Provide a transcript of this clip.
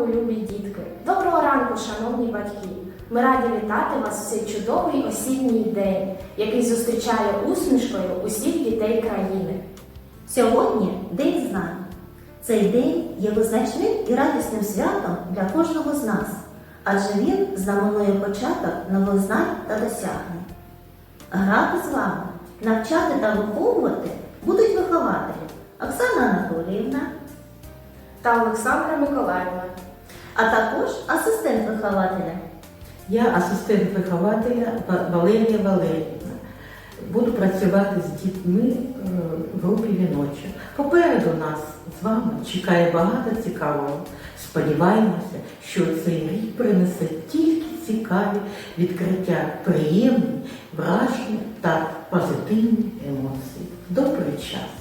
ранку, любі дітки! Доброго ранку, шановні батьки! Ми раді вітати вас в цей чудовий осінній день, який зустрічає усмішкою усіх дітей країни. Сьогодні День знань. Цей день є визначним і радісним святом для кожного з нас, адже він знаменує початок нових знань та досягнень. Грати з вами, навчати та виховувати будуть вихователі Оксана Анатоліївна, Та Олександра Миколаївна. А також асистент вихователя. Я асистент вихователя Ва- Валерія Валеріївна. Буду працювати з дітьми е, в групі віночок. Попереду нас з вами чекає багато цікавого. Сподіваємося, що цей рік принесе тільки цікаві відкриття, приємні враження та позитивні емоції. Добрий час!